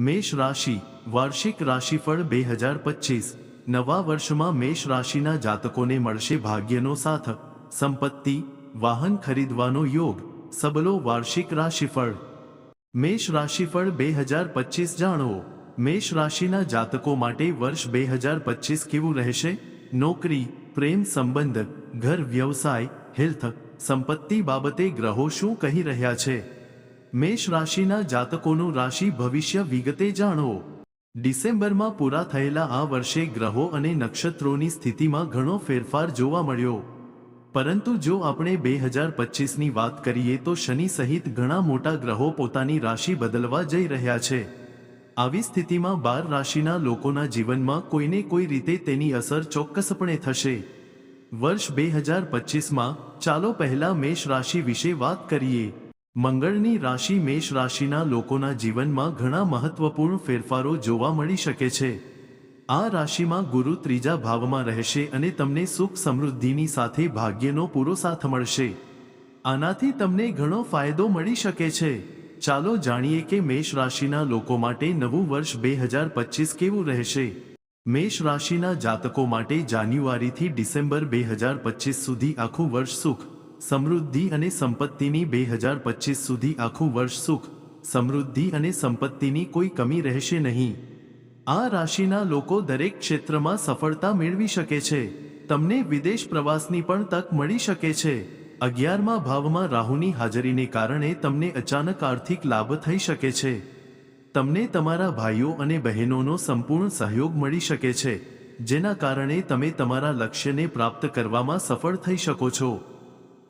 મેષ રાશિ, વાર્ષિક રાશિફળ બે હજાર પચીસ. નવા વર્ષમાં મેષ રાશિના જાતકોને મળશે ભાગ્યનો સાથ. સંપત્તિ, વાહન ખરીદવાનો યોગ, સબલો વાર્ષિક રાશિફળ. મેષ રાશિફળ બે હજાર પચીસ જાણો. મેષ રાશિના જાતકો માટે વર્ષ બે હજાર પચીસ કેવું રહેશે? નોકરી, પ્રેમ સંબંધ, ઘર વ્યવસાય, હેલ્થ, સંપત્તિ બાબતે ગ્રહો શું કહી રહ્યા છે? મેષ રાશિના જાતકોનું રાશિ ભવિષ્ય વિગતે જાણો. ડિસેમ્બરમાં પૂરા થયેલા આ વર્ષે ગ્રહો અને નક્ષત્રોની સ્થિતિમાં ઘણો ફેરફાર જોવા મળ્યો. પરંતુ જો આપણે બે હજાર પચીસની વાત કરીએ તો શનિ સહિત ઘણા મોટા ગ્રહો પોતાની રાશિ બદલવા જઈ રહ્યા છે. આવી સ્થિતિમાં બાર રાશિના લોકોના જીવનમાં કોઈને કોઈ રીતે તેની અસર ચોક્કસપણે થશે. વર્ષ બે હજાર પચીસમાં ચાલો પહેલા મેષ રાશિ વિશે વાત કરીએ. મંગળની રાશિ મેષ રાશિના લોકોના જીવનમાં ઘણા મહત્વપૂર્ણ ફેરફારો જોવા મળી શકે છે. આ રાશિમાં ગુરુ ત્રીજા ભાવમાં રહેશે અને તમને સુખ સમૃદ્ધિની સાથે ભાગ્યનો પૂરો સાથ મળશે. આનાથી તમને ઘણો ફાયદો મળી શકે છે. ચાલો જાણીએ કે મેષ રાશિના લોકો માટે નવું વર્ષ બે હજાર પચીસ કેવું રહેશે? મેષ રાશિના જાતકો માટે જાન્યુઆરીથી ડિસેમ્બર બે હજાર પચીસ સુધી આખું વર્ષ સુખ સમૃદ્ધિ અને સંપત્તિની બે હજાર પચીસ સુધી આખું વર્ષ સુખ, સમૃદ્ધિ અને સંપત્તિની કોઈ કમી રહેશે નહીં. આ રાશિના લોકો દરેક ક્ષેત્રમાં સફળતા મેળવી શકે છે. તમને વિદેશ પ્રવાસની પણ તક મળી શકે છે. અગિયારમા ભાવમાં રાહુની હાજરીને કારણે તમને અચાનક આર્થિક લાભ થઈ શકે છે. તમને તમારા ભાઈઓ અને બહેનોનો સંપૂર્ણ સહયોગ મળી શકે છે, જેના કારણે તમે તમારા લક્ષ્યને પ્રાપ્ત કરવામાં સફળ થઈ શકો છો.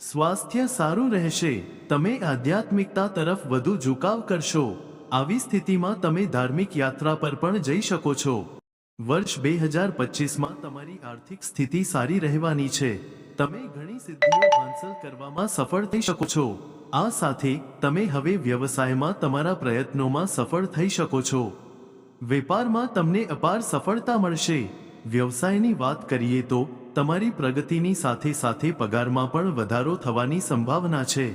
સ્વાસ્થ્ય સારું રહેશે. તમે આધ્યાત્મિકતા તરફ વધુ ઝુકાવ કરશો. આવી સ્થિતિમાં તમે ધાર્મિક યાત્રા પર પણ જઈ શકો છો. વર્ષ બે હજાર પચીસમાં તમારી આર્થિક સ્થિતિ સારી રહેવાની છે. તમે ઘણી સિદ્ધિઓ હાંસલ કરવામાં સફળ થઈ શકો છો. આ સાથે તમે હવે વ્યવસાયમાં તમારા પ્રયત્નોમાં સફળ થઈ શકો છો. વેપારમાં તમને અપાર સફળતા મળશે. વ્યવસાયની વાત કરીએ તો તમારી પ્રગતિની સાથે સાથે પગારમાં પણ વધારો થવાની સંભાવના છે.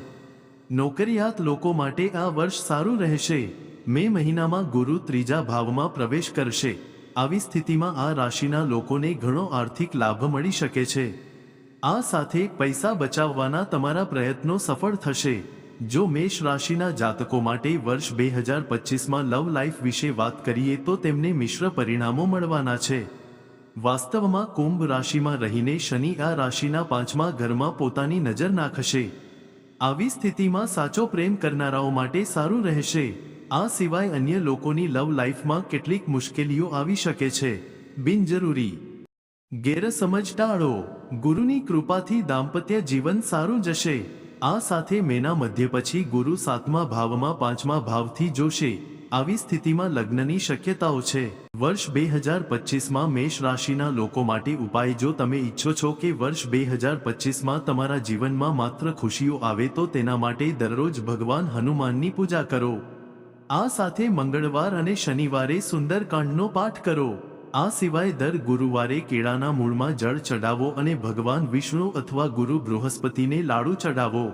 નોકરિયાત લોકો માટે આ વર્ષ સારું રહેશે. મે મહિનામાં ગુરુ ત્રીજા ભાવમાં પ્રવેશ કરશે. આવી સ્થિતિમાં આ રાશિના લોકોને ઘણો આર્થિક લાભ મળી શકે છે. આ સાથે પૈસા બચાવવાના તમારા પ્રયત્નો સફળ થશે. જો મેષ રાશિના જાતકો માટે વર્ષ બે હજાર પચીસમાં લવ લાઈફ વિશે વાત કરીએ તો તેમને મિશ્ર પરિણામો મળવાના છે. વાસ્તવમાં કુંભ રાશિમાં રહીને શનિ આ રાશિના પાંચમા ઘરમાં પોતાની નજર નાખશે. આવી સ્થિતિમાં સાચો પ્રેમ કરનારાઓ માટે સારું રહેશે. આ સિવાય અન્ય લોકોની લવ લાઈફમાં કેટલીક મુશ્કેલીઓ આવી શકે છે. બિનજરૂરી. ગેરસમજ ટાળો ગુરુની કૃપાથી દાંપત્ય જીવન સારું જશે. આ સાથે મેના મધ્ય પછી ગુરુ સાતમા ભાવમાં પાંચમા ભાવથી જોશે. આવી સ્થિતિમાં લગ્નની શક્યતાઓ છે. વર્ષ બે હજાર પચીસમાં મેષ રાશિના લોકો માટે ઉપાય જો તમે ઈચ્છો છો કે વર્ષ બે હજાર પચીસમાં તમારા જીવનમાં માત્ર ખુશીઓ આવે તો તેના માટે દરરોજ ભગવાન હનુમાનની પૂજા કરો. આ સાથે મંગળવાર અને શનિવારે સુંદરકાંડનો પાઠ કરો. આ સિવાય દર ગુરુવારે કેળાના મૂળમાં જળ ચડાવો અને ભગવાન વિષ્ણુ અથવા ગુરુ બૃહસ્પતિને લાડુ ચડાવો